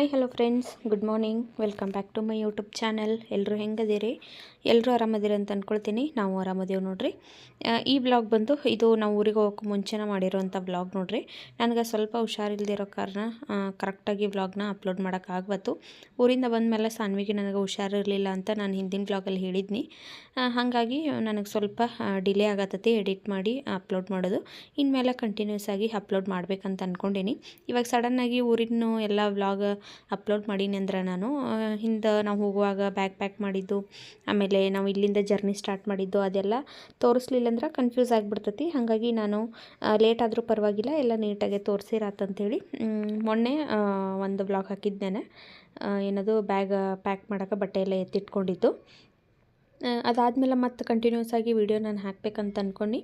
Hi hello friends good morning welcome back to my YouTube channel ಎಲ್ಲರೂ ಹೆಂಗದಿರಿ? ಎಲ್ಲರೂ ಆರಾಮದಿರಿ ಅಂತ ಅಂದ್ಕೊಳ್ತೀನಿ ನಾವು ಆರಾಮದೇವು ನೋಡ್ರಿ. ಈ ಬ್ಲಾಗ್ ಬಂದು ಇದು ನಾವು ಊರಿಗೆ ಹೋಗೋಕೆ ಮುಂಚೆನೇ ಮಾಡಿರೋಂಥ ಬ್ಲಾಗ್ ನೋಡ್ರಿ. ನನಗೆ ಸ್ವಲ್ಪ ಹುಷಾರಿಲ್ದಿರೋ ಕಾರಣ ಕರೆಕ್ಟಾಗಿ ಬ್ಲಾಗ್ನ ಅಪ್ಲೋಡ್ ಮಾಡೋಕ್ಕಾಗ್ಬತ್ತು ಊರಿಂದ ಬಂದ ಮೇಲೆ ಸಾನ್ವಿಗೆ ನನಗೆ ಹುಷಾರಿರಲಿಲ್ಲ ಅಂತ ನಾನು ಹಿಂದಿನ ಬ್ಲಾಗಲ್ಲಿ ಹೇಳಿದ್ನಿ. ಹಾಗಾಗಿ ನನಗೆ ಸ್ವಲ್ಪ ಡಿಲೇ ಆಗತ್ತತಿ ಎಡಿಟ್ ಮಾಡಿ ಅಪ್ಲೋಡ್ ಮಾಡೋದು. ಇನ್ಮೇಲೆ ಕಂಟಿನ್ಯೂಸ್ ಆಗಿ ಅಪ್ಲೋಡ್ ಮಾಡಬೇಕಂತ ಅಂದ್ಕೊಂಡೀನಿ ಇವಾಗ ಸಡನ್ನಾಗಿ ಊರಿನ ಎಲ್ಲ ವ್ಲಾಗ್ ಅಪ್ಲೋಡ್ ಮಾಡೀನಿ ಅಂದ್ರೆ ನಾನು ಹಿಂದೆ ನಾವು ಹೋಗುವಾಗ ಬ್ಯಾಗ್ ಪ್ಯಾಕ್ ಮಾಡಿದ್ದು, ಆಮೇಲೆ ನಾವು ಇಲ್ಲಿಂದ ಜರ್ನಿ ಸ್ಟಾರ್ಟ್ ಮಾಡಿದ್ದು ಅದೆಲ್ಲ ತೋರಿಸ್ಲಿಲ್ಲ ಅಂದ್ರೆ ಕನ್ಫ್ಯೂಸ್ ಆಗಿಬಿಡ್ತೈತಿ. ಹಾಗಾಗಿ ನಾನು ಲೇಟ್ ಆದರೂ ಪರವಾಗಿಲ್ಲ, ಎಲ್ಲ ನೀಟಾಗಿ ತೋರಿಸಿರತ್ತಂಥೇಳಿ ಮೊನ್ನೆ ಒಂದು ಬ್ಲಾಗ್ ಹಾಕಿದ್ದೇನೆ. ಏನದು ಬ್ಯಾಗ್ ಪ್ಯಾಕ್ ಮಾಡೋಕೆ ಬಟ್ಟೆ ಎಲ್ಲ ಎತ್ತಿಟ್ಕೊಂಡಿದ್ದು. ಅದಾದಮೇಲೆ ಮತ್ತೆ ಕಂಟಿನ್ಯೂಸ್ ಆಗಿ ವಿಡಿಯೋ ನಾನು ಹಾಕಬೇಕಂತ ಅಂದ್ಕೊಂಡು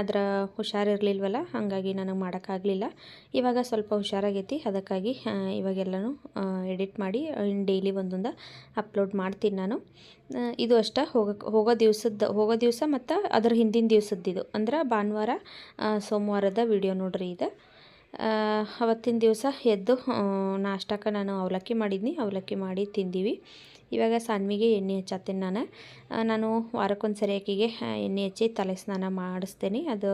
ಅದರ ಹುಷಾರಿರಲಿಲ್ವಲ್ಲ ಹಾಗಾಗಿ ನನಗೆ ಮಾಡೋಕ್ಕಾಗಲಿಲ್ಲ. ಇವಾಗ ಸ್ವಲ್ಪ ಹುಷಾರಾಗೈತಿ, ಅದಕ್ಕಾಗಿ ಇವಾಗೆಲ್ಲನೂ ಎಡಿಟ್ ಮಾಡಿ ಡೈಲಿ ಒಂದೊಂದು ಅಪ್ಲೋಡ್ ಮಾಡ್ತೀನಿ ನಾನು. ಇದು ಅಷ್ಟೇ ಹೋಗಕ್ಕೆ ಹೋಗೋ ದಿವಸದ, ಹೋಗೋ ದಿವಸ ಮತ್ತು ಅದರ ಹಿಂದಿನ ದಿವ್ಸದ್ದು ಅಂದ್ರೆ ಭಾನುವಾರ ಸೋಮವಾರದ ವಿಡಿಯೋ ನೋಡ್ರಿ ಇದು. ಅವತ್ತಿನ ದಿವಸ ಎದ್ದು ನಾಷ್ಟಕ್ಕೆ ನಾನು ಅವಲಕ್ಕಿ ಮಾಡಿದ್ನಿ. ಅವಲಕ್ಕಿ ಮಾಡಿ ತಿಂದೀವಿ. ಇವಾಗ ಸಾನ್ವಿಗೆ ಎಣ್ಣೆ ಹಚ್ಚತ್ತೀನಿ ನಾನು. ನಾನು ವಾರಕ್ಕೊಂದು ಸರಿ ಆಕೆಗೆ ಎಣ್ಣೆ ಹಚ್ಚಿ ತಲೆ ಸ್ನಾನ ಮಾಡಿಸ್ತೇನೆ. ಅದು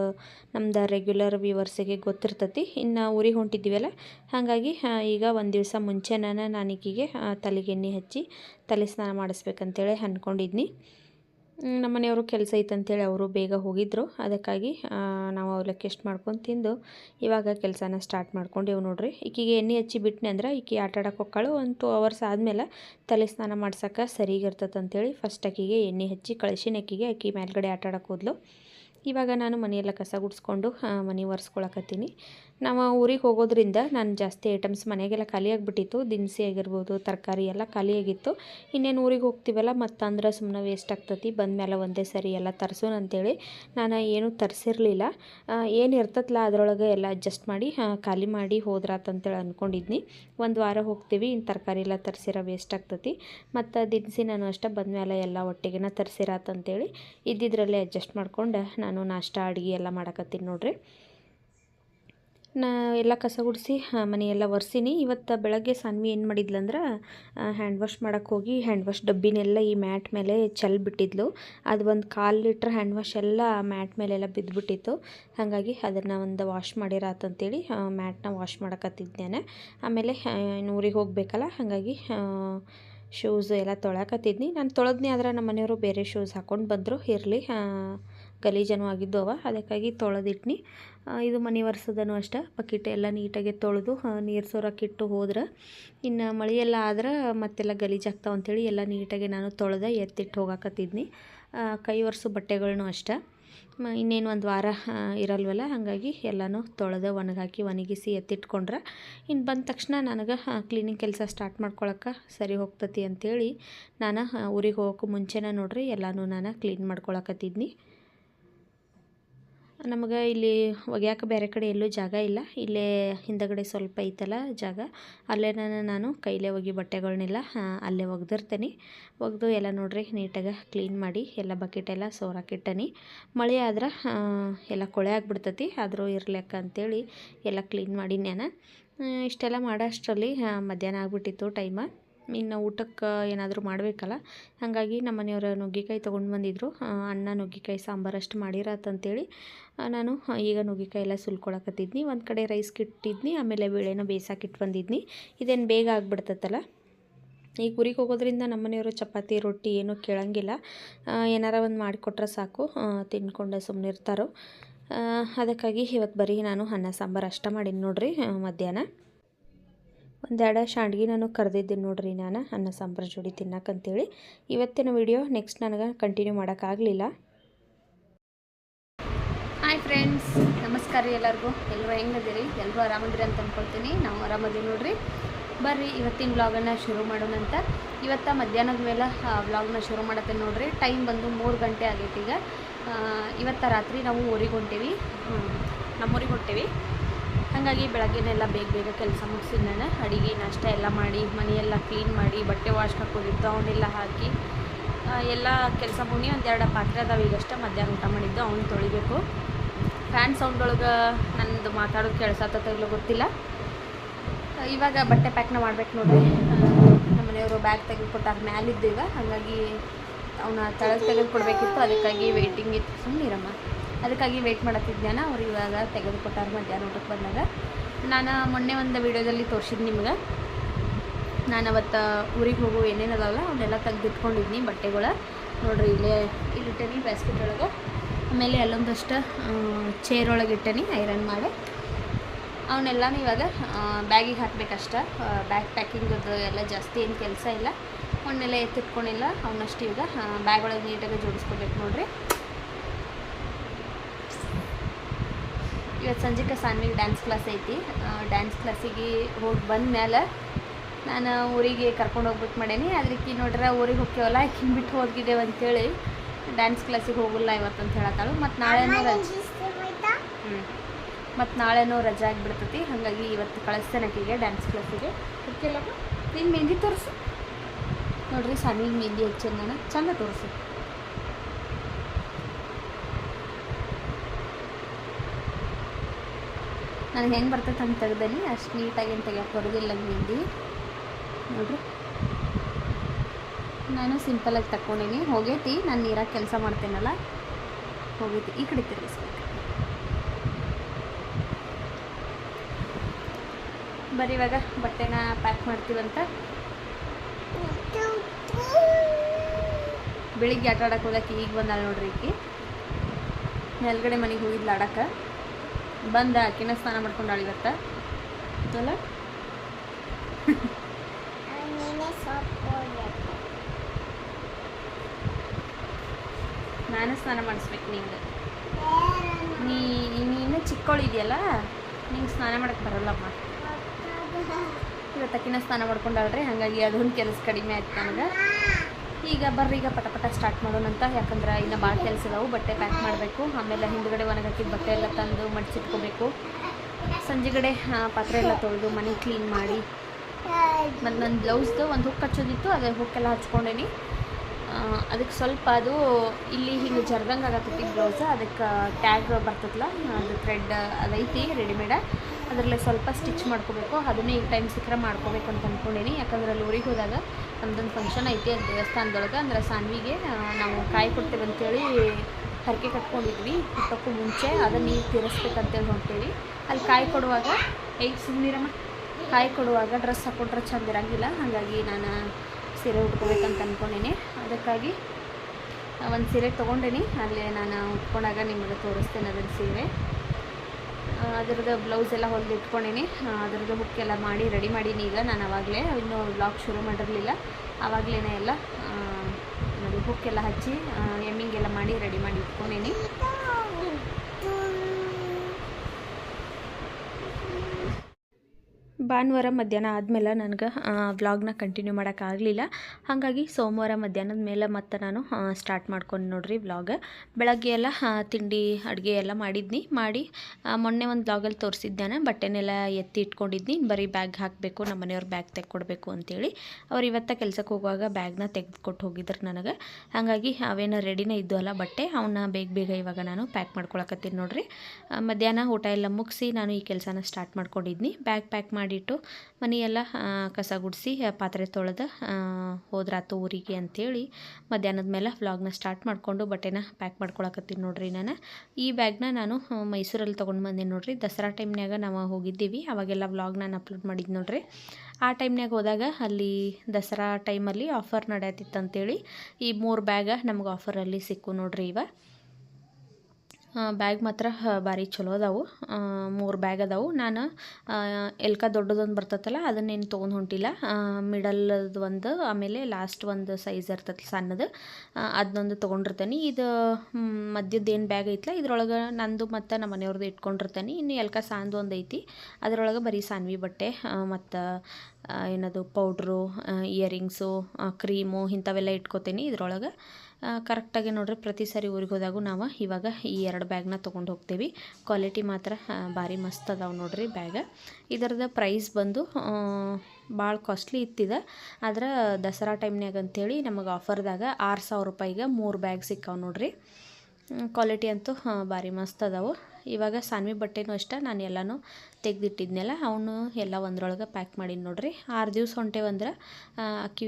ನಮ್ದು ರೆಗ್ಯುಲರ್ ವ್ಯೂವರ್ಸಿಗೆ ಗೊತ್ತಿರ್ತತಿ. ಇನ್ನು ಊರಿಗೆ ಹೊಂಟಿದ್ದೀವಲ್ಲ, ಹಾಗಾಗಿ ಈಗ ಒಂದು ದಿವಸ ಮುಂಚೆ ನಾನು ನಾನು ಈಕೆಗೆ ತಲೆಗೆ ಎಣ್ಣೆ ಹಚ್ಚಿ ತಲೆ ಸ್ನಾನ ಮಾಡಿಸ್ಬೇಕಂತೇಳಿ ಅಂದ್ಕೊಂಡಿದ್ನಿ ನಮ್ಮ ಮನೆಯವರು ಕೆಲಸ ಐತಂತೇಳಿ ಅವರು ಬೇಗ ಹೋಗಿದ್ದರು ಅದಕ್ಕಾಗಿ ನಾವು ಅವಲಕ್ಕಿ ಎಷ್ಟು ಮಾಡ್ಕೊಂಡು ತಿಂದು ಇವಾಗ ಕೆಲಸನ ಸ್ಟಾರ್ಟ್ ಮಾಡ್ಕೊಂಡೇವು ನೋಡ್ರಿ. ಈಕಿಗೆ ಎಣ್ಣೆ ಹಚ್ಚಿ ಬಿಟ್ನೆ ಅಂದ್ರೆ ಈಕಿ ಆಟ ಆಡಕ್ಕೆ ಒಂದು ಟೂ ಅವರ್ಸ್ ಆದಮೇಲೆ ತಲೆ ಸ್ನಾನ ಮಾಡ್ಸಕ್ಕೆ ಸರಿಗಿರ್ತದೆ ಅಂತೇಳಿ ಫಸ್ಟ್ ಆಕಿಗೆ ಎಣ್ಣೆ ಹಚ್ಚಿ, ಕಳಿಸಿನ ಆಕಿಗೆ ಆಕಿ ಮೇಲ್ಗಡೆ ಆಟ ಹೋದ್ಲು. ಇವಾಗ ನಾನು ಮನೆಯೆಲ್ಲ ಕಸ ಗುಡಿಸ್ಕೊಂಡು ಮನೆ ಒರೆಸ್ಕೊಳಕತ್ತೀನಿ. ನಾವು ಊರಿಗೆ ಹೋಗೋದ್ರಿಂದ ನಾನು ಜಾಸ್ತಿ ಐಟಮ್ಸ್ ಮನೆಗೆಲ್ಲ ಖಾಲಿಯಾಗಿಬಿಟ್ಟಿತ್ತು ದಿನಸಿ ಆಗಿರ್ಬೋದು, ತರಕಾರಿ ಎಲ್ಲ ಖಾಲಿಯಾಗಿತ್ತು ಇನ್ನೇನು ಊರಿಗೆ ಹೋಗ್ತೀವಲ್ಲ, ಮತ್ತಂದ್ರೆ ಸುಮ್ಮನೆ ವೇಸ್ಟ್ ಆಗ್ತತಿ. ಬಂದಮೇಲೆ ಒಂದೇ ಸರಿ ಎಲ್ಲ ತರಿಸೋಣ ಅಂತೇಳಿ ನಾನು ಏನೂ ತರಿಸಿರಲಿಲ್ಲ. ಏನು ಇರ್ತತ್ತಲ್ಲ ಅದರೊಳಗೆ ಎಲ್ಲ ಅಡ್ಜಸ್ಟ್ ಮಾಡಿ ಖಾಲಿ ಮಾಡಿ ಹೋದ್ರಾತಂತೇಳಿ ಅಂದ್ಕೊಂಡಿದ್ನಿ ಒಂದು ವಾರ ಹೋಗ್ತೀವಿ ಇನ್ನು ತರಕಾರಿ ಎಲ್ಲ ತರಿಸಿರೋ ವೇಸ್ಟ್ ಆಗ್ತತಿ. ಮತ್ತು ದಿನಸಿ ನಾನು ಅಷ್ಟೇ ಬಂದಮೇಲೆ ಎಲ್ಲ ಒಟ್ಟಿಗೆನ ತರಿಸಿರಾತಂತೇಳಿ ಇದ್ದಿದ್ರಲ್ಲೇ ಅಡ್ಜಸ್ಟ್ ಮಾಡ್ಕೊಂಡು ನಾನು ನಾಷ್ಟ, ಅಡುಗೆ ಎಲ್ಲ ಮಾಡಕತ್ತೀನಿ ನೋಡ್ರಿ. ನಾ ಎಲ್ಲ ಕಸ ಗುಡಿಸಿ ಮನೆಯೆಲ್ಲ ಒರೆಸೀನಿ. ಇವತ್ತು ಬೆಳಗ್ಗೆ ಸಾನ್ವಿ ಏನು ಮಾಡಿದ್ಲಂದ್ರೆ ಹ್ಯಾಂಡ್ ವಾಶ್ ಮಾಡೋಕ್ಕೆ ಹೋಗಿ ಹ್ಯಾಂಡ್ ವಾಶ್ ಡಬ್ಬಿನೆಲ್ಲ ಈ ಮ್ಯಾಟ್ ಮೇಲೆ ಚೆಲ್ ಬಿಟ್ಟಿದ್ಲು. ಅದು ಒಂದು ಕಾಲು ಲೀಟ್ರ್ ಹ್ಯಾಂಡ್ ವಾಶ್ ಎಲ್ಲ ಮ್ಯಾಟ್ ಮೇಲೆಲ್ಲ ಬಿದ್ದುಬಿಟ್ಟಿತ್ತು ಹಾಗಾಗಿ ಅದನ್ನು ಒಂದು ವಾಶ್ ಮಾಡಿರಾತಂತೇಳಿ ಮ್ಯಾಟ್ನ ವಾಶ್ ಮಾಡಕತ್ತಿದ್ದೇನೆ ಆಮೇಲೆ ಊರಿಗೆ ಹೋಗಬೇಕಲ್ಲ, ಹಾಗಾಗಿ ಶೂಸ್ ಎಲ್ಲ ತೊಳಕತ್ತಿದ್ನಿ. ನಾನು ತೊಳೆದ್ನಿ, ಆದ್ರೆ ನಮ್ಮ ಮನೆಯವರು ಬೇರೆ ಶೂಸ್ ಹಾಕ್ಕೊಂಡು ಬಂದರು. ಇರಲಿ ಗಲೀಜನು ಅವ ಅದಕ್ಕಾಗಿ ತೊಳೆದಿಟ್ನಿ. ಇದು ಮನೆ ಒರೆಸೋದನು ಅಷ್ಟೇ. ಬಕೆಟ್ ಎಲ್ಲ ನೀಟಾಗಿ ತೊಳೆದು ನೀರು ಸೋರಕ್ಕಿಟ್ಟು ಹೋದ್ರೆ. ಇನ್ನು ಮಳೆಯೆಲ್ಲ ಆದ್ರೆ ಮತ್ತೆಲ್ಲ ಗಲೀಜಾಗ್ತಾವ ಅಂಥೇಳಿ ಎಲ್ಲ ನೀಟಾಗಿ ನಾನು ತೊಳೆದ ಎತ್ತಿಟ್ಟು ಹೋಗಾಕತ್ತಿದ್ನಿ. ಕೈ ಒರೆಸು ಬಟ್ಟೆಗಳನ್ನೂ ಅಷ್ಟೇ. ಇನ್ನೇನು ಒಂದು ವಾರ ಇರಲ್ವಲ್ಲ, ಹಾಗಾಗಿ ಎಲ್ಲನೂ ತೊಳೆದು ಒಣಗಾಕಿ ಒಣಗಿಸಿ ಎತ್ತಿಟ್ಕೊಂಡ್ರೆ. ಇನ್ನು ಬಂದ ತಕ್ಷಣ ನನಗೆ ಕ್ಲೀನಿಂಗ್ ಕೆಲಸ ಸ್ಟಾರ್ಟ್ ಮಾಡ್ಕೊಳಕ್ಕೆ ಸರಿ ಹೋಗ್ತತಿ ಅಂಥೇಳಿ ನಾನು ಊರಿಗೆ ಹೋಗೋಕ್ಕೂ ಮುಂಚೆನೇ ನೋಡ್ರಿ ಎಲ್ಲನೂ ನಾನು ಕ್ಲೀನ್ ಮಾಡ್ಕೊಳಕತ್ತಿದ್ನಿ. ನಮಗೆ ಇಲ್ಲಿ ಒಗ್ಯಾಕೆ ಬೇರೆ ಕಡೆ ಎಲ್ಲೂ ಜಾಗ ಇಲ್ಲ. ಇಲ್ಲೇ ಹಿಂದಗಡೆ ಸ್ವಲ್ಪ ಐತಲ್ಲ ಜಾಗ. ಅಲ್ಲೇ ನಾನು ಕೈಲೇ ಒಗಿ ಬಟ್ಟೆಗಳನ್ನೆಲ್ಲ ಅಲ್ಲೇ ಒಗ್ದಿರ್ತೇನೆ. ಒಗೆದು ಎಲ್ಲ ನೋಡ್ರಿ, ನೀಟಾಗಿ ಕ್ಲೀನ್ ಮಾಡಿ ಎಲ್ಲ ಬಕೆಟ್ ಎಲ್ಲ ಸೋರಾಕಿಟ್ಟನಿ ಮಳೆ ಆದ್ರೆ ಎಲ್ಲ ಕೊಳೆ ಆಗಿಬಿಡ್ತತಿ. ಆದರೂ ಇರ್ಲಕ್ಕ ಅಂತೇಳಿ ಎಲ್ಲ ಕ್ಲೀನ್ ಮಾಡಿ ನಾನು. ಇಷ್ಟೆಲ್ಲ ಮಾಡೋ ಅಷ್ಟರಲ್ಲಿ ಮಧ್ಯಾಹ್ನ ಆಗಿಬಿಟ್ಟಿತ್ತು ಟೈಮ ಇನ್ನು ಊಟಕ್ಕೆ ಏನಾದರೂ ಮಾಡಬೇಕಲ್ಲ? ಹಾಗಾಗಿ ನಮ್ಮ ಮನೆಯವರು ನುಗ್ಗಿಕಾಯಿ ತೊಗೊಂಡು ಬಂದಿದ್ದರು ಅನ್ನ, ನುಗ್ಗಿಕಾಯಿ, ಸಾಂಬಾರು ಅಷ್ಟು ಮಾಡಿರತ್ತಂತೇಳಿ ನಾನು ಈಗ ನುಗ್ಗಿಕಾಯಿ ಎಲ್ಲ ಸುಲ್ಕೊಳಕತ್ತಿದ್ನಿ. ಒಂದು ಕಡೆ ರೈಸ್ ಕಿಟ್ಟಿದ್ನಿ, ಆಮೇಲೆ ಬೇಳೆನ ಬೇಯಿಸಾಕಿಟ್ಟು ಬಂದಿದ್ನಿ. ಇದೇನು ಬೇಗ ಆಗ್ಬಿಡ್ತತ್ತಲ್ಲ? ಈಗ ಊರಿಗೆ ಹೋಗೋದ್ರಿಂದ ನಮ್ಮ ಮನೆಯವರು ಚಪಾತಿ, ರೊಟ್ಟಿ ಏನೂ ಕೇಳಂಗಿಲ್ಲ. ಏನಾರ ಒಂದು ಮಾಡಿಕೊಟ್ರೆ ಸಾಕು. ತಿನ್ಕೊಂಡು ಸುಮ್ಮನೆ ಇರ್ತಾರೋ. ಅದಕ್ಕಾಗಿ ಇವತ್ತು ಬರೀ ನಾನು ಅನ್ನ, ಸಾಂಬಾರು ಅಷ್ಟ ಮಾಡೀನಿ ನೋಡ್ರಿ ಮಧ್ಯಾಹ್ನ. ಒಂದೆರಡು ಶಾಂಡ್ಗಿ ನಾನು ಕರೆದಿದ್ದೀನಿ ನೋಡ್ರಿ ನಾನು ಅನ್ನ ಸಾಂಬಾರು ಜೋಡಿ ತಿನ್ನಕ್ಕಂತೇಳಿ. ಇವತ್ತಿನ ವಿಡಿಯೋ ನೆಕ್ಸ್ಟ್ ನನಗೆ ಕಂಟಿನ್ಯೂ ಮಾಡೋಕ್ಕಾಗಲಿಲ್ಲ. ಹಾಯ್ ಫ್ರೆಂಡ್ಸ್ ನಮಸ್ಕಾರ ರೀ ಎಲ್ಲರಿಗೂ. ಎಲ್ಲರೂ ಹೆಂಗದಿರಿ ಎಲ್ಲರೂ ಆರಾಮದಿರಿ ಅಂತ ಅಂದ್ಕೊಳ್ತೀನಿ ನಾವು ಆರಾಮದೀವಿ ನೋಡ್ರಿ. ಬರ್ರಿ, ಇವತ್ತಿನ ವ್ಲಾಗನ್ನು ಶುರು ಮಾಡೋಣ ಅಂತ. ಇವತ್ತು ಮಧ್ಯಾಹ್ನದ ಮೇಲೆ ವ್ಲಾಗ್ನ ಶುರು ಮಾಡತ್ತೆ ನೋಡ್ರಿ. ಟೈಮ್ ಬಂದು ಮೂರು ಗಂಟೆ ಆಗೈತೆ ಈಗ. ಇವತ್ತ ರಾತ್ರಿ ನಾವು ಊರಿಗೆ ಹೊಂಟೀವಿ. ನಮ್ಮ ನಮ್ಮೂರಿಗೆ ಹೊಂಟೀವಿ. ಹಾಗಾಗಿ ಬೆಳಗ್ಗೆನೆಲ್ಲ ಬೇಗ ಬೇಗ ಕೆಲಸ ಮುಗಿಸಿದ್ ನಾನು ಅಡುಗೆ ನಾಷ್ಟ ಎಲ್ಲ ಮಾಡಿ, ಮನೆಯೆಲ್ಲ ಕ್ಲೀನ್ ಮಾಡಿ, ಬಟ್ಟೆ ವಾಶ್ ಹಾಕೋದಿತ್ತು ಅವನ್ನೆಲ್ಲ ಹಾಕಿ ಎಲ್ಲ ಕೆಲಸ ಮುಗಿ ಒಂದೆರಡು ಪಾತ್ರೆ ಅದಾವೆ ಈಗಷ್ಟೇ. ಮಧ್ಯಾಹ್ನ ಊಟ ಮಾಡಿದ್ದು ಅವ್ನು ತೊಳಿಬೇಕು. ಫ್ಯಾನ್ ಸೌಂಡ್ ಒಳಗೆ ನನ್ನದು ಮಾತಾಡೋದು ಕೆಲಸ ಇಲ್ಲೋ ಗೊತ್ತಿಲ್ಲ ಇವಾಗ ಬಟ್ಟೆ ಪ್ಯಾಕ್ನ ಮಾಡ್ಬೇಕು ನೋಡಿ ನಮ್ಮ ಮನೆಯವರು ಬ್ಯಾಗ್ ತೆಗೆದುಕೊಟ್ಟಾಗ ಮ್ಯಾಲಿದ್ದು ಈಗ ಹಾಗಾಗಿ ಅವನ್ನ ತಳಗೆ ತೆಗೆದುಕೊಡ್ಬೇಕಿತ್ತು. ಅದಕ್ಕಾಗಿ ವೆಯ್ಟಿಂಗ್ ಇತ್ತು. ಸುಮ್ಮನಿರಮ್ಮ ಅದಕ್ಕಾಗಿ ವೆಯ್ಟ್ ಮಾಡತ್ತಿದ್ದಾನ ಅವ್ರು ಇವಾಗ ತೆಗೆದುಕೊಟ್ಟಾರ ಮಧ್ಯಾಹ್ನ ಊಟಕ್ಕೆ ಬಂದಾಗ. ನಾನು ಮೊನ್ನೆ ಒಂದು ವಿಡಿಯೋದಲ್ಲಿ ತೋರಿಸಿದ್ದು ನಿಮ್ಗೆ. ನಾನು ಅವತ್ತು ಊರಿಗೆ ಹೋಗೋ ಏನೇನು ಅದಾವಲ್ಲ ಅವನ್ನೆಲ್ಲ ತೆಗೆದಿಟ್ಕೊಂಡಿದ್ನಿ ಬಟ್ಟೆಗಳ. ನೋಡ್ರಿ ಇಲ್ಲೇ ಇಲ್ಲಿಟ್ಟೇನಿ ಬ್ಯಾಸ್ಕೆಟ್ ಒಳಗೆ. ಆಮೇಲೆ ಅಲ್ಲೊಂದಷ್ಟು ಚೇರ್ ಒಳಗೆ ಇಟ್ಟೇನಿ ಐರನ್ ಮಾಡಿ. ಅವನ್ನೆಲ್ಲನೂ ಇವಾಗ ಬ್ಯಾಗಿಗೆ ಹಾಕ್ಬೇಕಷ್ಟ. ಬ್ಯಾಗ್ ಪ್ಯಾಕಿಂಗದು ಎಲ್ಲ ಜಾಸ್ತಿ ಏನು ಕೆಲಸ ಇಲ್ಲ. ಅವನ್ನೆಲ್ಲ ಎತ್ತಿಟ್ಕೊಂಡಿಲ್ಲ. ಅವನ್ನಷ್ಟು ಈಗ ಬ್ಯಾಗ್ ಒಳಗೆ ನೀಟಾಗಿ ಜೋಡಿಸ್ಕೋಬೇಕು ನೋಡ್ರಿ. ಇವತ್ತು ಸಂಜೆಗೆ ಸಾನ್ವಿಗೆ ಡ್ಯಾನ್ಸ್ ಕ್ಲಾಸ್ ಐತಿ. ಡ್ಯಾನ್ಸ್ ಕ್ಲಾಸಿಗೆ ಹೋಗಿ ಬಂದ ಮೇಲೆ ನಾನು ಊರಿಗೆ ಕರ್ಕೊಂಡು ಹೋಗ್ಬೇಕು ಮಾಡೇನಿ. ಅದಕ್ಕೆ ನೋಡ್ರೆ ಊರಿಗೆ ಹೋಗ್ತೇವಲ್ಲ ಹಿಂಗೆ ಬಿಟ್ಟು ಹೋಗಿದ್ದೇವೆ ಅಂತೇಳಿ ಡ್ಯಾನ್ಸ್ ಕ್ಲಾಸಿಗೆ ಹೋಗಲ್ಲ ಇವತ್ತು ಅಂತ ಹೇಳತ್ತಾಳು. ಮತ್ತು ನಾಳೆನೂ ರಜೆ ಹ್ಞೂ ಮತ್ತು ನಾಳೆನೂ ರಜೆ ಆಗಿಬಿಡ್ತೈತಿ. ಹಾಗಾಗಿ ಇವತ್ತು ಕಳಿಸ್ತೇನೆ ಆಕೆಗೆ ಡ್ಯಾನ್ಸ್ ಕ್ಲಾಸಿಗೆ ಓಕೆಲ್ಲಪ್ಪ ನೀನು ಮೆಹಂದಿ ತೋರಿಸು. ನೋಡ್ರಿ ಸಾನಿಗೆ ಮೆಹಂದಿ ಹಚ್ಚೇನಿ ನಾನು. ಚಂದ ತೋರಿಸು. ನನಗೆ ಹೆಂಗೆ ಬರ್ತೈತೆ ಅಂತ ತೆಗ್ದಲ್ಲಿ ಅಷ್ಟು ನೀಟಾಗಿ ಏನು ತೆಗಿಯೋಕೆ ಬರೋದಿಲ್ಲ ಮೆಹಂದಿ ನೋಡ್ರಿ. ನಾನು ಸಿಂಪಲಾಗಿ ತಗೊಂಡೀನಿ ಹೋಗೈತಿ, ನಾನು ನೀರಾಗಿ ಕೆಲಸ ಮಾಡ್ತೇನಲ್ಲ? ಹೋಗೈತಿ. ಈ ಕಡೆ ತಿರುಗಿಸ್ಬೇಕು. ಬರೀ ಇವಾಗ ಬಟ್ಟೆನ ಪ್ಯಾಕ್ ಮಾಡ್ತೀವಂತ. ಬೆಳಿಗ್ಗೆ ಆಟ ಆಡಕ್ಕೆ ಹೋದಕ್ಕೆ ಈಗ ಬಂದಾಳ ನೋಡ್ರಿ ಈಕಿ. ಮೇಲ್ಗಡೆ ಮನೆಗೆ ಹೋಗಿದ್ಲು ಆಡಕ್ಕೆ. ಬಂದ ಆಕಿನ ಸ್ನಾನ ಮಾಡ್ಕೊಂಡಾಳ ಇವತ್ತ ಅಲ್ಲ ನಾನು ಸ್ನಾನ ಮಾಡಿಸ್ಬೇಕು ನಿಂಗೆ. ನೀ ನೀನು ಚಿಕ್ಕವಳಿದೆಯಲ್ಲ ನಿಂಗೆ ಸ್ನಾನ ಮಾಡಕ್ಕೆ ಬರಲ್ಲಮ್ಮ. ಇವತ್ತಕ್ಕಿನ ಸ್ನಾನ ಮಾಡ್ಕೊಂಡಾಳ್ರಿ ಹಾಗಾಗಿ ಅದೊಂದು ಕೆಲಸ ಕಡಿಮೆ ಆಯ್ತು ನನಗೆ. ಈಗ ಬರ್ರಿ, ಈಗ ಪಟ ಪಟ ಸ್ಟಾರ್ಟ್ ಮಾಡೋಣಂತ ಯಾಕಂದ್ರೆ ಇನ್ನು ಭಾಳ ಕೆಲಸ ಇದಾವೆ, ಬಟ್ಟೆ ಪ್ಯಾಕ್ ಮಾಡಬೇಕು. ಆಮೇಲೆ ಹಿಂದ್ಗಡೆ ಒಣಗಾಕಿದ ಬಟ್ಟೆ ಎಲ್ಲ ತಂದು ಮಡಿಸಿಟ್ಕೋಬೇಕು ಸಂಜೆಗಡೆ ಪಾತ್ರೆ ಎಲ್ಲ ತೊಳೆದು ಮನೆ ಕ್ಲೀನ್ ಮಾಡಿ. ಮತ್ತು ನನ್ನ ಬ್ಲೌಸ್ದು ಒಂದು ಹುಕ್ ಹಚ್ಚೋದಿತ್ತು, ಅದೇ ಹುಕ್ಕೆಲ್ಲ ಹಚ್ಕೊಂಡೇನಿ. ಅದಕ್ಕೆ ಸ್ವಲ್ಪ ಅದು ಇಲ್ಲಿ ಹಿಂಗೆ ಜರ್ದಂಗೆ ಆಗತ್ತೈತಿ ಬ್ಲೌಸ್, ಅದಕ್ಕೆ ಟ್ಯಾಗ್ ಬರ್ತದಲ್ಲ ಅದು ಥ್ರೆಡ್ ಅದೈತಿ ರೆಡಿಮೇಡ ಅದರಲ್ಲಿ ಸ್ವಲ್ಪ ಸ್ಟಿಚ್ ಮಾಡ್ಕೋಬೇಕು. ಅದನ್ನೇ ಈ ಟೈಮ್ ಸಿಕ್ಕರೆ ಮಾಡ್ಕೋಬೇಕು ಅಂತ ಅಂದ್ಕೊಂಡೀನಿ ಯಾಕಂದ್ರೆ ಅಲ್ಲಿ ಊರಿಗೆ ಹೋದಾಗ ನಮ್ದೊಂದು ಫಂಕ್ಷನ್ ಐತಿ ಅದು ದೇವಸ್ಥಾನದೊಳಗೆ. ಅಂದ್ರೆ ಸಾನ್ವಿಗೆ ನಾವು ಕಾಯಿ ಕೊಡ್ತೇವೆ ಅಂತೇಳಿ ಹರಕೆ ಕಟ್ಕೊಂಡಿದ್ವಿ. ಹುಟ್ಟಕ್ಕೂ ಮುಂಚೆ ಅದನ್ನು ನೀರು ತೀರಿಸ್ಬೇಕಂತೇಳಿ ಹೊಂಟೇವಿ. ಅಲ್ಲಿ ಕಾಯಿ ಕೊಡುವಾಗ, ಏಯ್ ಸುಮ್ಮನಿರಮ್ಮ ಕಾಯಿ ಕೊಡುವಾಗ ಡ್ರೆಸ್ ಹಾಕೊಂಡ್ರೆ ಚೆಂದ ಇರಂಗಿಲ್ಲ. ಹಾಗಾಗಿ ನಾನು ಸೀರೆ ಉಟ್ಕೋಬೇಕಂತ ಅಂದ್ಕೊಂಡೀನಿ ಅದಕ್ಕಾಗಿ ಒಂದು ಸೀರೆ ತೊಗೊಂಡೇನಿ. ಅಲ್ಲೇ ನಾನು ಉಟ್ಕೊಂಡಾಗ ನಿಮಗೆ ತೋರಿಸ್ತೇನೆ ಅದನ್ನು ಸೀರೆ. ಅದ್ರದ್ದು ಬ್ಲೌಸ್ ಎಲ್ಲ ಹೊಲ್ದು ಇಟ್ಕೊಂಡಿನಿ. ಅದರದ್ದು ಅದ್ರದ್ದು ಹುಕ್ಕೆಲ್ಲ ಮಾಡಿ ರೆಡಿ ಮಾಡೀನಿ ಈಗ. ನಾನು ಆವಾಗಲೇ ಇನ್ನೂ ಬ್ಲಾಗ್ ಶುರು ಮಾಡಿರಲಿಲ್ಲ. ಆವಾಗಲೇ ಎಲ್ಲ ಅದು ಹುಕ್ಕೆಲ್ಲ ಹಚ್ಚಿ ಎಮ್ಮಿಂಗೆಲ್ಲ ಮಾಡಿ ರೆಡಿ ಮಾಡಿ ಇಟ್ಕೊಂಡೀನಿ. ಭಾನುವಾರ ಮಧ್ಯಾಹ್ನ ಆದಮೇಲೆ ನನಗೆ ವ್ಲಾಗ್ನ ಕಂಟಿನ್ಯೂ ಮಾಡೋಕ್ಕಾಗಲಿಲ್ಲ ಹಾಗಾಗಿ ಸೋಮವಾರ ಮಧ್ಯಾಹ್ನದ ಮೇಲೆ ಮತ್ತೆ ನಾನು ಸ್ಟಾರ್ಟ್ ಮಾಡ್ಕೊಂಡು ನೋಡ್ರಿ ವ್ಲಾಗ್ ಬೆಳಗ್ಗೆ ಎಲ್ಲ ತಿಂಡಿ, ಅಡುಗೆ ಎಲ್ಲ ಮಾಡಿದ್ನಿ. ಮಾಡಿ ಮೊನ್ನೆ ಒಂದು ವ್ಲಾಗಲ್ಲಿ ತೋರಿಸಿದ್ದಾನೆ. ಬಟ್ಟೆನೆಲ್ಲ ಎತ್ತಿ ಇಟ್ಕೊಂಡಿದ್ನಿ. ಬರೀ ಬ್ಯಾಗ್ ಹಾಕಬೇಕು ನಮ್ಮ ಮನೆಯವ್ರ ಬ್ಯಾಗ್ ತೆಕ್ಕೊಡ್ಬೇಕು ಅಂತೇಳಿ. ಅವ್ರು ಇವತ್ತ ಕೆಲಸಕ್ಕೆ ಹೋಗುವಾಗ ಬ್ಯಾಗ್ನ ತೆಗೆದುಕೊಟ್ಟು ಹೋಗಿದ್ರು ನನಗೆ. ಹಾಗಾಗಿ ಅವೇನೋ ರೆಡಿನೇ ಇದ್ದು ಅಲ್ಲ ಬಟ್ಟೆ. ಅವನ್ನ ಬೇಗ ಬೇಗ ಇವಾಗ ನಾನು ಪ್ಯಾಕ್ ಮಾಡ್ಕೊಳಕತ್ತೀನಿ ನೋಡ್ರಿ. ಮಧ್ಯಾಹ್ನ ಊಟ ಎಲ್ಲ ಮುಗಿಸಿ ನಾನು ಈ ಕೆಲಸನ ಸ್ಟಾರ್ಟ್ ಮಾಡ್ಕೊಂಡಿದ್ನಿ. ಬ್ಯಾಗ್ ಪ್ಯಾಕ್ ಮಾಡಿಟ್ಟು ಮನೆಯೆಲ್ಲ ಕಸ ಗುಡಿಸಿ ಪಾತ್ರೆ ತೊಳೆದು ಹೋದ್ರಾತು ಊರಿಗೆ ಅಂಥೇಳಿ ಮಧ್ಯಾಹ್ನದ ಮೇಲೆ ವ್ಲಾಗ್ನ ಸ್ಟಾರ್ಟ್ ಮಾಡಿಕೊಂಡು ಬಟ್ಟೆನ ಪ್ಯಾಕ್ ಮಾಡ್ಕೊಳಕತ್ತೀನಿ ನೋಡ್ರಿ ನಾನು. ಈ ಬ್ಯಾಗ್ನ ನಾನು ಮೈಸೂರಲ್ಲಿ ತೊಗೊಂಡು ಬಂದೆ ನೋಡ್ರಿ. ದಸರಾ ಟೈಮ್ನಾಗ ನಾವು ಹೋಗಿದ್ದೀವಿ. ಅವಾಗೆಲ್ಲ ವ್ಲಾಗ್ ನಾನು ಅಪ್ಲೋಡ್ ಮಾಡಿದ್ದು ನೋಡ್ರಿ. ಆ ಟೈಮ್ನಾಗ ಹೋದಾಗ ಅಲ್ಲಿ ದಸರಾ ಟೈಮಲ್ಲಿ ಆಫರ್ ನಡೆಯತ್ತಿತ್ತು ಅಂತೇಳಿ ಈ ಮೂರು ಬ್ಯಾಗ ನಮ್ಗೆ ಆಫರಲ್ಲಿ ಸಿಕ್ಕು ನೋಡ್ರಿ ಇವ. ಬ್ಯಾಗ್ ಮಾತ್ರ ಭಾರಿ ಚಲೋ ಅದಾವು. ಮೂರು ಬ್ಯಾಗ್ ಅದಾವು. ನಾನು ಎಲ್ಕ ದೊಡ್ಡದೊಂದು ಬರ್ತೈತಲ್ಲ ಅದನ್ನೇನು ತೊಗೊಂಡು ಹೊಂಟಿಲ್ಲ. ಮಿಡಲ್ದು ಒಂದು, ಆಮೇಲೆ ಲಾಸ್ಟ್ ಒಂದು ಸೈಜ್ ಇರ್ತೈತಿ ಸಣ್ಣದು. ಅದನ್ನೊಂದು ತೊಗೊಂಡಿರ್ತೇನೆ. ಇದು ಮಧ್ಯದ ಏನು ಬ್ಯಾಗ್ ಐತಲ್ಲ ಇದ್ರೊಳಗೆ ನಂದು ಮತ್ತು ನಮ್ಮ ಮನೆಯವ್ರದ್ದು ಇಟ್ಕೊಂಡಿರ್ತೇನೆ. ಇನ್ನು ಎಲ್ಕ ಸಾಂದು ಒಂದು ಐತಿ. ಅದರೊಳಗೆ ಬರೀ ಸಾನ್ವಿ ಬಟ್ಟೆ ಮತ್ತು ಏನದು ಪೌಡ್ರು ಇಯರಿಂಗ್ಸು ಕ್ರೀಮು, ಇಂಥವೆಲ್ಲ ಇಟ್ಕೋತೀನಿ ಇದ್ರೊಳಗೆ. ಕರೆಕ್ಟಾಗಿ ನೋಡ್ರಿ, ಪ್ರತಿ ಸಾರಿ ಊರಿಗೆ ಹೋದಾಗೂ ನಾವು ಇವಾಗ ಈ ಎರಡು ಬ್ಯಾಗ್ನ ತೊಗೊಂಡು ಹೋಗ್ತೀವಿ. ಕ್ವಾಲಿಟಿ ಮಾತ್ರ ಭಾರಿ ಮಸ್ತ್ ಅದಾವೆ ನೋಡ್ರಿ ಬ್ಯಾಗ. ಇದರದ ಪ್ರೈಸ್ ಬಂದು ಭಾಳ ಕಾಸ್ಟ್ಲಿ ಇತ್ತಿದೆ. ಆದ್ರೆ ದಸರಾ ಟೈಮ್ನಾಗ ಅಂಥೇಳಿ ನಮಗೆ ಆಫರ್ದಾಗ ಆರು ಸಾವಿರ ರೂಪಾಯಿಗೆ ಮೂರು ಬ್ಯಾಗ್ ಸಿಕ್ಕಾವೆ ನೋಡ್ರಿ. ಕ್ವಾಲಿಟಿ ಅಂತೂ ಭಾರಿ ಮಸ್ತ್ ಅದಾವೆ. ಇವಾಗ ಸಾನ್ವಿ ಬಟ್ಟೆನೂ ಅಷ್ಟೇ, ನಾನು ಎಲ್ಲನೂ ತೆಗೆದಿಟ್ಟಿದ್ನಲ್ಲ, ಅವನು ಎಲ್ಲ ಒಂದ್ರೊಳಗೆ ಪ್ಯಾಕ್ ಮಾಡೀನಿ ನೋಡ್ರಿ. ಆರು ದಿವ್ಸ ಹೊಂಟೇವಂದ್ರೆ ಅಕ್ಕಿ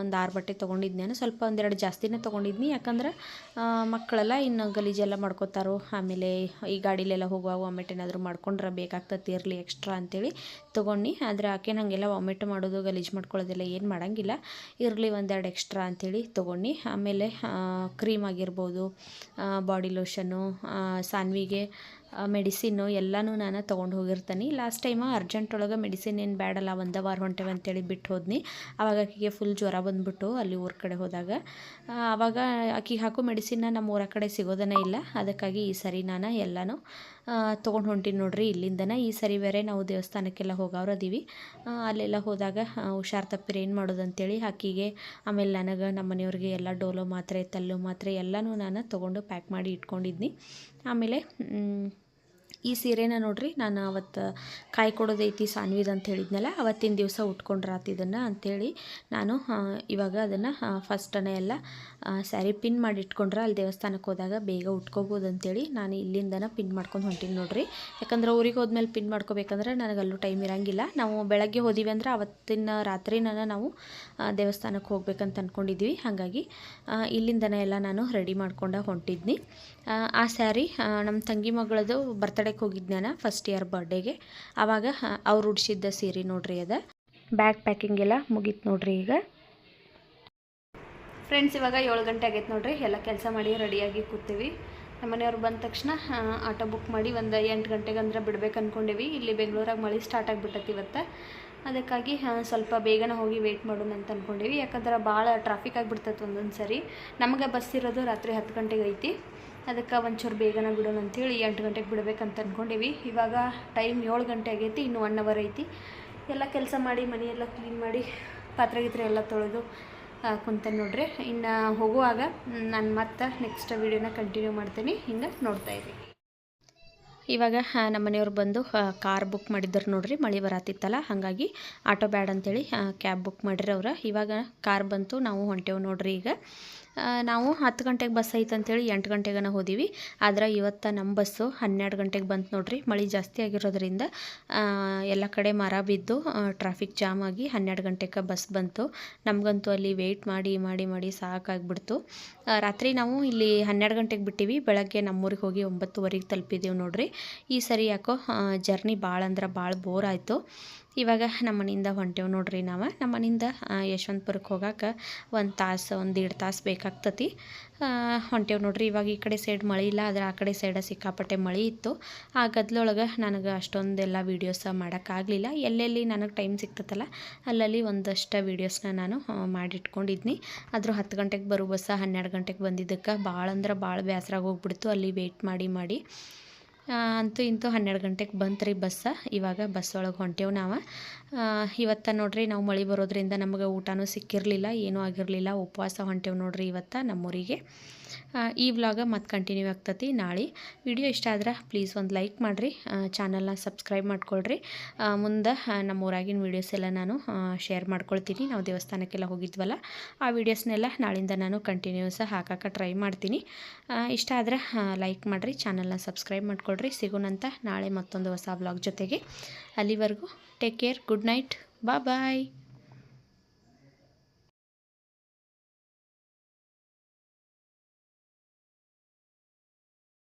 ಒಂದು ಆರು ಬಟ್ಟೆ ತೊಗೊಂಡಿದ್ನೇನು ಸ್ವಲ್ಪ ಒಂದೆರಡು ಜಾಸ್ತಿನೇ ತೊಗೊಂಡಿದ್ನಿ. ಯಾಕಂದ್ರೆ ಮಕ್ಕಳೆಲ್ಲ ಇನ್ನು ಗಲೀಜೆಲ್ಲ ಮಾಡ್ಕೋತಾರೋ. ಆಮೇಲೆ ಈ ಗಾಡಿಲೆಲ್ಲ ಹೋಗುವಾಗ ವಾಮಿಟ್ ಏನಾದರೂ ಮಾಡ್ಕೊಂಡ್ರೆ ಬೇಕಾಗ್ತದೆ ಇರಲಿ ಎಕ್ಸ್ಟ್ರಾ ಅಂತೇಳಿ. ತೊಗೊಂಡು ಆದರೆ ಆಕೆ ಹಾಗೆಲ್ಲ ವಾಮಿಟ್ ಮಾಡೋದು, ಗಲೀಜು ಮಾಡ್ಕೊಳ್ಳೋದೆಲ್ಲ ಏನು ಮಾಡೋಂಗಿಲ್ಲ. ಇರಲಿ ಒಂದೆರಡು ಎಕ್ಸ್ಟ್ರಾ ಅಂಥೇಳಿ ತೊಗೊಂಡು ಆಮೇಲೆ ಕ್ರೀಮ್ ಆಗಿರ್ಬೋದು ಬಾಡಿ ಲೋಷನು ಸಾನ್ವಿಗೆ ಮೆಡಿಸಿನ್ನು ಎಲ್ಲನೂ ನಾನು ತೊಗೊಂಡು ಹೋಗಿರ್ತೀನಿ. ಲಾಸ್ಟ್ ಟೈಮ ಅರ್ಜೆಂಟ್ ಒಳಗೆ ಮೆಡಿಸಿನ್ ಏನು ಬೇಡಲ್ಲ ಒಂದು ವಾರ ಹೊಂಟೇವೆ ಅಂತೇಳಿ ಬಿಟ್ಟು ಹೋದ್ನಿ. ಆವಾಗ ಆಕೆಗೆ ಫುಲ್ ಜ್ವರ ಬಂದುಬಿಟ್ಟು ಅಲ್ಲಿ ಊರ ಕಡೆ ಹೋದಾಗ. ಆವಾಗ ಆಕೆಗೆ ಹಾಕೋ ಮೆಡಿಸಿನ್ನ ನಮ್ಮ ಊರ ಕಡೆ ಸಿಗೋದನೇ ಇಲ್ಲ. ಅದಕ್ಕಾಗಿ ಈ ಸರಿ ನಾನು ಎಲ್ಲನೂ ತೊಗೊಂಡು ಹೊಂಟೀನಿ ನೋಡ್ರಿ, ಇಲ್ಲಿಂದನೇ ಈ ಸರಿ ಬೇರೆ ನಾವು ದೇವಸ್ಥಾನಕ್ಕೆಲ್ಲ ಆ, ಅಲ್ಲೆಲ್ಲ ಹೋದಾಗ ಹುಷಾರು ತಪ್ಪಿರಿ ಏನು ಮಾಡೋದು ಅಂತೇಳಿ ಆಕಿಗೆ ಆಮೇಲೆ ನನಗೆ ನಮ್ಮ ಮನೆಯವ್ರಿಗೆ ಎಲ್ಲ ಡೋಲೋ ಮಾತ್ರೆ ತಲ್ಲು ಮಾತ್ರೆ ಎಲ್ಲನೂ ನಾನು ತೊಗೊಂಡು ಪ್ಯಾಕ್ ಮಾಡಿ ಇಟ್ಕೊಂಡಿದ್ನಿ. ಆಮೇಲೆ ಈ ಸೀರೆನ ನೋಡ್ರಿ ನಾನು ಅವತ್ತು ಕಾಯಿ ಕೊಡೋದೈತಿ ಸಾನ್ವಿದ್ ಅಂತ ಹೇಳಿದ್ನಲ್ಲ ಅವತ್ತಿನ ದಿವಸ ಉಟ್ಕೊಂಡ್ರಾತ್ ಇದನ್ನು ಅಂಥೇಳಿ ನಾನು ಇವಾಗ ಅದನ್ನು ಫಸ್ಟನೇ ಎಲ್ಲ ಸ್ಯಾರಿ ಪಿನ್ ಮಾಡಿ ಇಟ್ಕೊಂಡ್ರೆ ಅಲ್ಲಿ ದೇವಸ್ಥಾನಕ್ಕೆ ಹೋದಾಗ ಬೇಗ ಉಟ್ಕೋಬೋದು ಅಂತೇಳಿ ನಾನು ಇಲ್ಲಿಂದನೇ ಪಿನ್ ಮಾಡ್ಕೊಂಡು ಹೊಂಟೀನಿ ನೋಡ್ರಿ. ಯಾಕಂದ್ರೆ ಊರಿಗೆ ಹೋದ್ಮೇಲೆ ಪಿನ್ ಮಾಡ್ಕೋಬೇಕಂದ್ರೆ ನನಗೆ ಅಲ್ಲೂ ಟೈಮ್ ಇರೋಂಗಿಲ್ಲ. ನಾವು ಬೆಳಗ್ಗೆ ಹೋದಿವಿ ಅಂದ್ರೆ ಅವತ್ತಿನ ರಾತ್ರಿನ ನಾವು ದೇವಸ್ಥಾನಕ್ಕೆ ಹೋಗ್ಬೇಕಂತ ಅಂದ್ಕೊಂಡಿದ್ವಿ ಹಾಗಾಗಿ ಇಲ್ಲಿಂದನೇ ಎಲ್ಲ ನಾನು ರೆಡಿ ಮಾಡ್ಕೊಂಡು ಹೊಂಟಿದ್ನಿ. ಆ, ಸ್ಯಾರಿ ನಮ್ಮ ತಂಗಿ ಮಗಳದು ಬರ್ತಡೇಗೆ ಹೋಗಿದ್ನಾನ ಫಸ್ಟ್ ಇಯರ್ ಬರ್ಡೇಗೆ ಆವಾಗ ಅವ್ರು ಉಡ್ಸಿದ್ದ ಸೀರೆ ನೋಡ್ರಿ ಅದ. ಬ್ಯಾಗ್ ಪ್ಯಾಕಿಂಗ್ ಎಲ್ಲ ಮುಗೀತು ನೋಡ್ರಿ ಈಗ. ಫ್ರೆಂಡ್ಸ್ ಇವಾಗ ಏಳು ಗಂಟೆ ಆಗೈತೆ ನೋಡ್ರಿ. ಎಲ್ಲ ಕೆಲಸ ಮಾಡಿ ರೆಡಿಯಾಗಿ ಕೂತೀವಿ. ನಮ್ಮ ಮನೆಯವ್ರು ಬಂದ ತಕ್ಷಣ ಆಟೋ ಬುಕ್ ಮಾಡಿ ಒಂದು ಎಂಟು ಗಂಟೆಗೆ ಅಂದ್ರೆ ಬಿಡ್ಬೇಕು ಅಂದ್ಕೊಂಡೇವಿ ಇಲ್ಲಿ ಬೆಂಗಳೂರಾಗ ಮಳೆ ಸ್ಟಾರ್ಟ್ ಆಗಿಬಿಟ್ಟತಿ ಇವತ್ತು. ಅದಕ್ಕಾಗಿ ಸ್ವಲ್ಪ ಬೇಗನೆ ಹೋಗಿ ವೆಯ್ಟ್ ಮಾಡೋಣ ಅಂತ ಅಂದ್ಕೊಂಡೇವಿ ಯಾಕಂದ್ರೆ ಭಾಳ ಟ್ರಾಫಿಕ್ ಆಗಿಬಿಡ್ತೈತೆ ಒಂದೊಂದು ಸರಿ ನಮಗೆ ಬಸ್ ಇರೋದು ರಾತ್ರಿ ಹತ್ತು ಗಂಟೆಗೆ ಐತಿ. ಅದಕ್ಕೆ ಒಂಚೂರು ಬೇಗನೆ ಬಿಡೋಣ ಅಂತೇಳಿ ಎಂಟು ಗಂಟೆಗೆ ಬಿಡಬೇಕಂತ ಅಂದ್ಕೊಂಡೀವಿ ಇವಾಗ ಟೈಮ್ ಏಳು ಗಂಟೆ ಆಗೈತಿ, ಇನ್ನು ಒನ್ ಅವರ್ ಐತಿ. ಎಲ್ಲ ಕೆಲಸ ಮಾಡಿ, ಮನೆಯೆಲ್ಲ ಕ್ಲೀನ್ ಮಾಡಿ, ಪಾತ್ರೆ ಗೀತ್ರೆ ಎಲ್ಲ ತೊಳೆದು ಕುಂತ ನೋಡ್ರಿ. ಇನ್ನು ಹೋಗುವಾಗ ನಾನು ಮತ್ತೆ ನೆಕ್ಸ್ಟ್ ವೀಡಿಯೋನ ಕಂಟಿನ್ಯೂ ಮಾಡ್ತೀನಿ. ಹಿಂಗೆ ನೋಡ್ತಾ ಇರಿ. ಇವಾಗ ನಮ್ಮ ಮನೆಯವ್ರು ಬಂದು ಕಾರ್ ಬುಕ್ ಮಾಡಿದ್ರು ನೋಡ್ರಿ. ಮಳೆ ಬರತ್ತಿತ್ತಲ್ಲ, ಹಾಗಾಗಿ ಆಟೋ ಬ್ಯಾಡ್ ಅಂತೇಳಿ ಕ್ಯಾಬ್ ಬುಕ್ ಮಾಡಿರಿ ಇವಾಗ ಕಾರ್ ಬಂತು, ನಾವು ಹೊಂಟೇವು ನೋಡ್ರಿ ಈಗ. ನಾವು ಹತ್ತು ಗಂಟೆಗೆ ಬಸ್ ಐತೆ ಅಂತೇಳಿ ಎಂಟು ಗಂಟೆಗನ ಹೋದಿವಿ. ಆದ್ರೆ ಇವತ್ತು ನಮ್ಮ ಬಸ್ಸು ಹನ್ನೆರಡು ಗಂಟೆಗೆ ಬಂತು ನೋಡ್ರಿ. ಮಳೆ ಜಾಸ್ತಿ ಆಗಿರೋದ್ರಿಂದ ಎಲ್ಲ ಕಡೆ ಮರ ಬಿದ್ದು ಟ್ರಾಫಿಕ್ ಜಾಮ್ ಆಗಿ ಹನ್ನೆರಡು ಗಂಟೆಗೆ ಬಸ್ ಬಂತು. ನಮಗಂತೂ ಅಲ್ಲಿ ವೆಯ್ಟ್ ಮಾಡಿ ಮಾಡಿ ಮಾಡಿ ಸಾಕಾಗ್ಬಿಡ್ತು. ರಾತ್ರಿ ನಾವು ಇಲ್ಲಿ ಹನ್ನೆರಡು ಗಂಟೆಗೆ ಬಿಟ್ಟಿವಿ. ಬೆಳಗ್ಗೆ ನಮ್ಮೂರಿಗೆ ಹೋಗಿ ಒಂಬತ್ತುವರೆಗೆ ತಲುಪಿದ್ದೀವಿ ನೋಡ್ರಿ. ಈ ಸರಿ ಯಾಕೋ ಜರ್ನಿ ಭಾಳ ಅಂದ್ರೆ ಭಾಳ ಬೋರ್ ಆಯಿತು. ಇವಾಗ ನಮ್ಮ ಮನೆಯಿಂದ ಹೊಂಟೇವು ನೋಡ್ರಿ ನಾವು. ನಮ್ಮ ಮನೆಯಿಂದ ಯಶವಂತಪುರಕ್ಕೆ ಹೋಗಕ್ಕೆ ಒಂದು ತಾಸು, ಒಂದು ಎರಡು ತಾಸು ಬೇಕಾಗ್ತತಿ. ಹೊಂಟೇವು ನೋಡ್ರಿ ಇವಾಗ ಈ ಕಡೆ ಸೈಡ್ ಮಳೆ ಇಲ್ಲ, ಆದರೆ ಆ ಕಡೆ ಸೈಡ ಸಿಕ್ಕಾಪಟ್ಟೆ ಮಳೆ ಇತ್ತು. ಆ ಗದ್ಲೊಳಗೆ ನನಗೆ ಅಷ್ಟೊಂದೆಲ್ಲ ವೀಡಿಯೋಸ ಮಾಡೋಕ್ಕಾಗಲಿಲ್ಲ ಎಲ್ಲೆಲ್ಲಿ ನನಗೆ ಟೈಮ್ ಸಿಗ್ತತ್ತಲ್ಲ ಅಲ್ಲಲ್ಲಿ ಒಂದಷ್ಟು ವೀಡಿಯೋಸ್ನ ನಾನು ಮಾಡಿಟ್ಕೊಂಡಿದ್ನಿ. ಆದರೂ ಹತ್ತು ಗಂಟೆಗೆ ಬರೋ ಬಸ್ಸ ಹನ್ನೆರಡು ಗಂಟೆಗೆ ಬಂದಿದ್ದಕ್ಕೆ. ಭಾಳ ಅಂದ್ರೆ ಭಾಳ ಬೇಸರಾಗಿ ಹೋಗ್ಬಿಡ್ತು. ಅಲ್ಲಿ ವೆಯ್ಟ್ ಮಾಡಿ ಮಾಡಿ. ಅಂತೂ ಇಂತೂ ಹನ್ನೆರಡು ಗಂಟೆಗೆ ಬಂತ್ರಿ ಬಸ್ಸ. ಇವಾಗ ಬಸ್ ಒಳಗೆ ಹೊಂಟೇವು ನಾವು. ಇವತ್ತು ನೋಡ್ರಿ, ನಾವು ಮಳೆ ಬರೋದ್ರಿಂದ ನಮಗೆ ಊಟನೂ ಸಿಕ್ಕಿರಲಿಲ್ಲ, ಏನೂ ಆಗಿರಲಿಲ್ಲ. ಉಪವಾಸ ಹೊಂಟೇವು ನೋಡ್ರಿ ಇವತ್ತು ನಮ್ಮೂರಿಗೆ. ಈ ವ್ಲಾಗ ಮತ್ತೆ ಕಂಟಿನ್ಯೂ ಆಗ್ತತಿ ನಾಳೆ. ವಿಡಿಯೋ ಇಷ್ಟ ಆದ್ರೆ ಪ್ಲೀಸ್ ಒಂದು ಲೈಕ್ ಮಾಡಿರಿ ಚಾನಲ್ನ ಸಬ್ಸ್ಕ್ರೈಬ್ ಮಾಡ್ಕೊಳ್ರಿ. ಮುಂದೆ ನಮ್ಮ ಊರಾಗಿನ ವೀಡಿಯೋಸ್ ಎಲ್ಲ ನಾನು ಶೇರ್ ಮಾಡ್ಕೊಳ್ತೀನಿ. ನಾವು ದೇವಸ್ಥಾನಕ್ಕೆಲ್ಲ ಹೋಗಿದ್ವಲ್ಲ, ಆ ವೀಡಿಯೋಸ್ನೆಲ್ಲ ನಾಳಿಂದ ನಾನು ಕಂಟಿನ್ಯೂಸ್ ಹಾಕಕ್ಕೆ ಟ್ರೈ ಮಾಡ್ತೀನಿ. ಇಷ್ಟ ಆದರೆ ಲೈಕ್ ಮಾಡಿರಿ ಚಾನಲ್ನ ಸಬ್ಸ್ಕ್ರೈಬ್ ಮಾಡ್ಕೊಳ್ರಿ. ಸಿಗೋಣಂತ ನಾಳೆ ಮತ್ತೊಂದು ಹೊಸ ವ್ಲಾಗ್ ಜೊತೆಗೆ. ಅಲ್ಲಿವರೆಗೂ ಟೇಕ್ ಕೇರ್ ಗುಡ್ ನೈಟ್ ಬಾ ಬಾಯ್